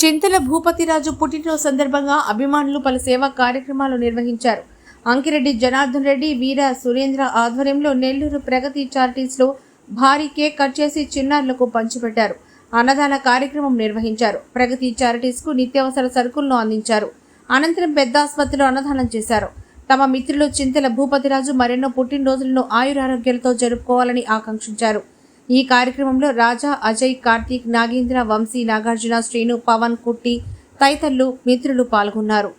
చింతల భూపతిరాజు పుట్టినరోజు సందర్భంగా అభిమానులు పలు సేవా కార్యక్రమాలు నిర్వహించారు. అంకిరెడ్డి జనార్దన్ రెడ్డి వీర సురేంద్ర ఆధ్వర్యంలో నెల్లూరు ప్రగతి చారిటీస్లో భారీ కేక్ కట్ చేసి చిన్నారులకు పంచిపెట్టారు. అన్నదాన కార్యక్రమం నిర్వహించారు. ప్రగతి చారిటీస్కు నిత్యావసర సరుకులను అందించారు. అనంతరం పెద్ద ఆసుపత్రిలో అన్నదానం చేశారు. తమ మిత్రులు చింతల భూపతిరాజు మరెన్నో పుట్టినరోజులను ఆయురారోగ్యాలతో జరుపుకోవాలని ఆకాంక్షించారు. ఈ కార్యక్రమంలో రాజా అజయ్ కార్తీక్ నాగేంద్ర వంశీ నాగార్జున శ్రీను పవన్ కుట్టి తదితరులు మిత్రులు పాల్గొన్నారు.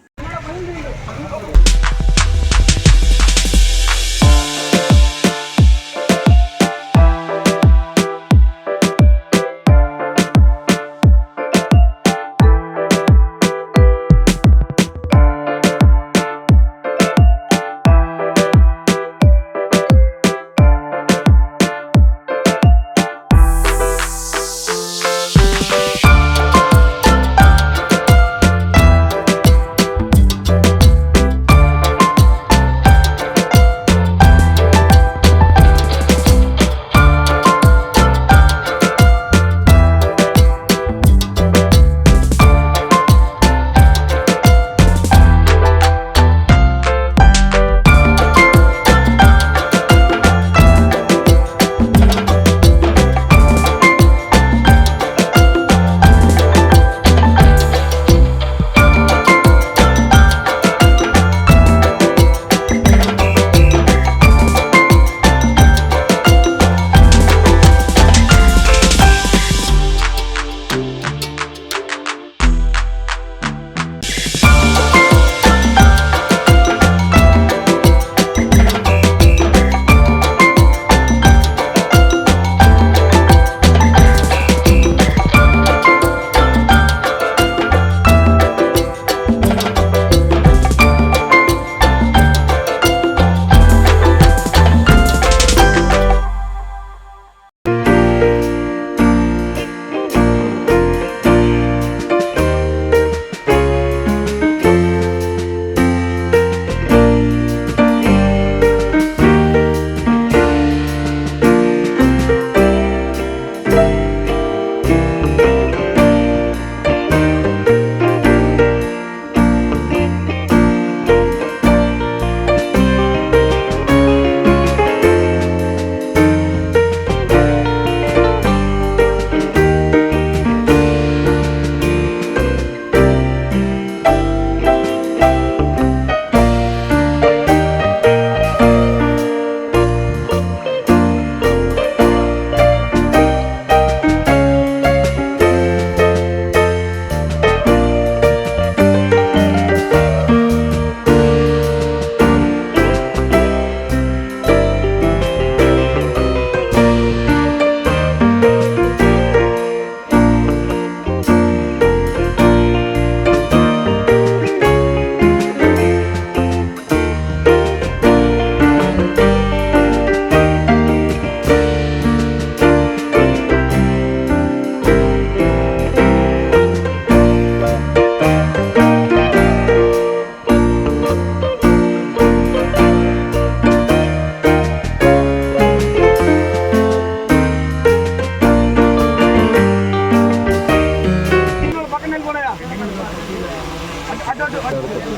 अजगा 者 उसा जऊिस्तो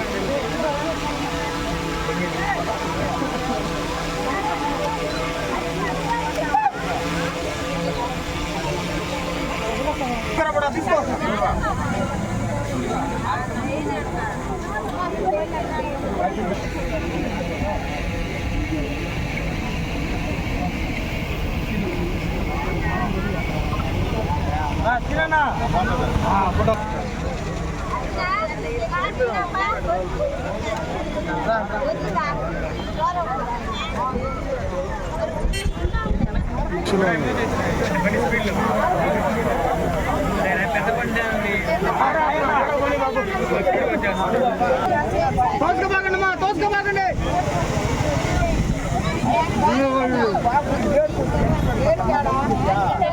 आउ ची्त हो जिंद हाife తోసుకోబాకండి మా తోసుకోబాకండి లైన్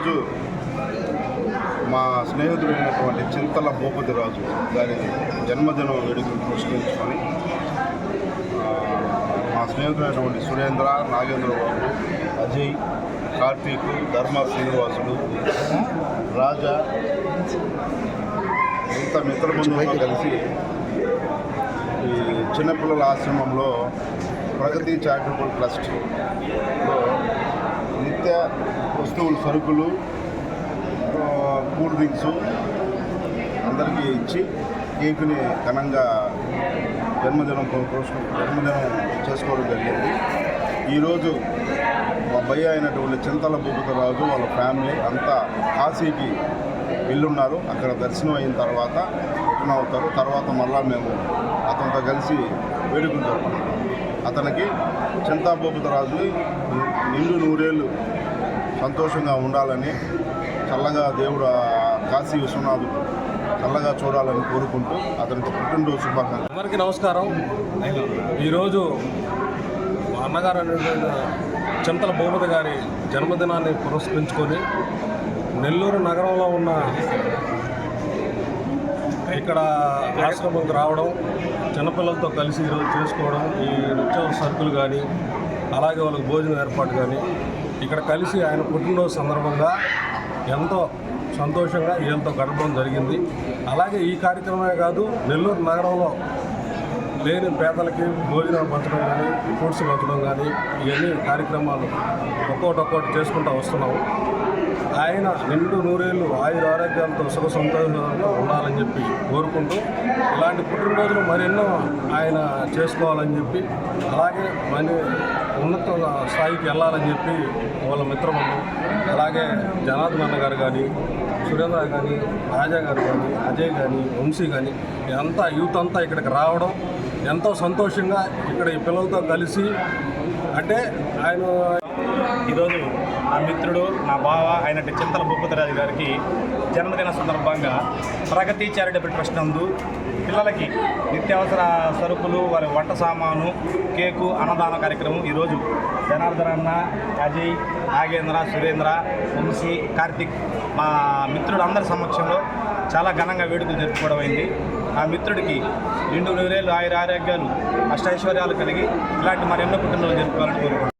ఈరోజు మా స్నేహితుడైనటువంటి చింతల భూపతి రాజు గారి జన్మదినం వేడుకలు పురస్కరించుకొని మా స్నేహితుడైనటువంటి సురేంద్ర నాగేంద్ర బాబు అజయ్ కార్తీక్ ధర్మ శ్రీనివాసుడు రాజా ఇంత మిత్రబృందంతో కలిసి ఈ చిన్నపిల్లల ఆశ్రమంలో ప్రగతి చారిటబుల్ ట్రస్ట్లో నిత్య వస్తువులు సరుకులు కూల్ డ్రింక్స్ అందరికీ ఇచ్చి కేకుని ఘనంగా జన్మదినం జన్మదినం చేసుకోవడం జరిగింది. ఈరోజు మా భయ్య అయినటువంటి చింతల భూపతరాజు వాళ్ళ ఫ్యామిలీ అంతా కాశీకి వెళ్ళున్నారు. అక్కడ దర్శనం అయిన తర్వాత రిటర్న్ అవుతారు. తర్వాత మళ్ళా మేము అతనితో కలిసి వేడుకలు జరుపుకుంటాం. అతనికి చింతా నిండు నూరేళ్ళు సంతోషంగా ఉండాలని చల్లగా దేవుడు కాశీ విశ్వనాథుడు చల్లగా చూడాలని కోరుకుంటూ అతనికి పుట్టినరోజు శుభాకాంక్షలు. అందరికీ నమస్కారం. ఈరోజు మా అన్నగారు అనేటువంటి చింతల భూపతి గారి జన్మదినాన్ని పురస్కరించుకొని నెల్లూరు నగరంలో ఉన్న ఇక్కడ ఆశ్రమంకి రావడం చిన్నపిల్లలతో కలిసి ఈరోజు చేసుకోవడం ఈ నిత్యావసర సరుకులు కానీ అలాగే వాళ్ళకి భోజనం ఏర్పాటు కానీ ఇక్కడ కలిసి ఆయన పుట్టినరోజు సందర్భంగా ఎంతో సంతోషంగా వీళ్ళతో గడపడం జరిగింది. అలాగే ఈ కార్యక్రమమే కాదు నెల్లూరు నగరంలో లేని పేదలకి భోజనాలు పంచడం కానీ ఫ్రూట్స్ పంచడం కానీ ఇవన్నీ కార్యక్రమాలు ఒక్కోటి ఒక్కోటి చేసుకుంటూ వస్తున్నాము. ఆయన నిండు నూరేళ్ళు ఆయుర ఆరోగ్యాలతో సుఖ సంతోషాలతో ఉండాలని చెప్పి కోరుకుంటూ ఇలాంటి పుట్టినరోజులు మరెన్నో ఆయన చేసుకోవాలని చెప్పి అలాగే మరి ఉన్నత స్థాయికి వెళ్ళాలని చెప్పి వాళ్ళ మిత్రమందం అలాగే జనార్దన్ అన్న గారు కానీ సురేంద్ర కానీ రాజా గారు కానీ అజయ్ కానీ వంశీ కానీ అంతా యూత్ అంతా ఇక్కడికి రావడం ఎంతో సంతోషంగా ఇక్కడ ఈ పిల్లలతో కలిసి అంటే ఆయన ఈరోజు నా మిత్రుడు నా బావ అయినట్టు చింతల భూపతిరాజు గారికి జన్మదిన సందర్భంగా ప్రగతి చారిటబుల్ ట్రస్ట్ నందు పిల్లలకి నిత్యావసర సరుకులు వారి వంట సామాను కేకు అన్నదాన కార్యక్రమం ఈరోజు జనార్దన్ అన్న అజయ్ నాగేంద్ర సురేంద్ర వంశీ కార్తిక్ మా మిత్రుడు అందరి సమక్షంలో చాలా ఘనంగా వేడుకలు జరుపుకోవడం అయింది. ఆ మిత్రుడికి నిండు నూరేళ్ళు ఆయుర ఆరోగ్యాలు అష్టైశ్వర్యాలు కలిగి ఇలాంటి మరెన్నో కుటుంబాలు జరుపుకోవాలని కోరుకుంటున్నాను.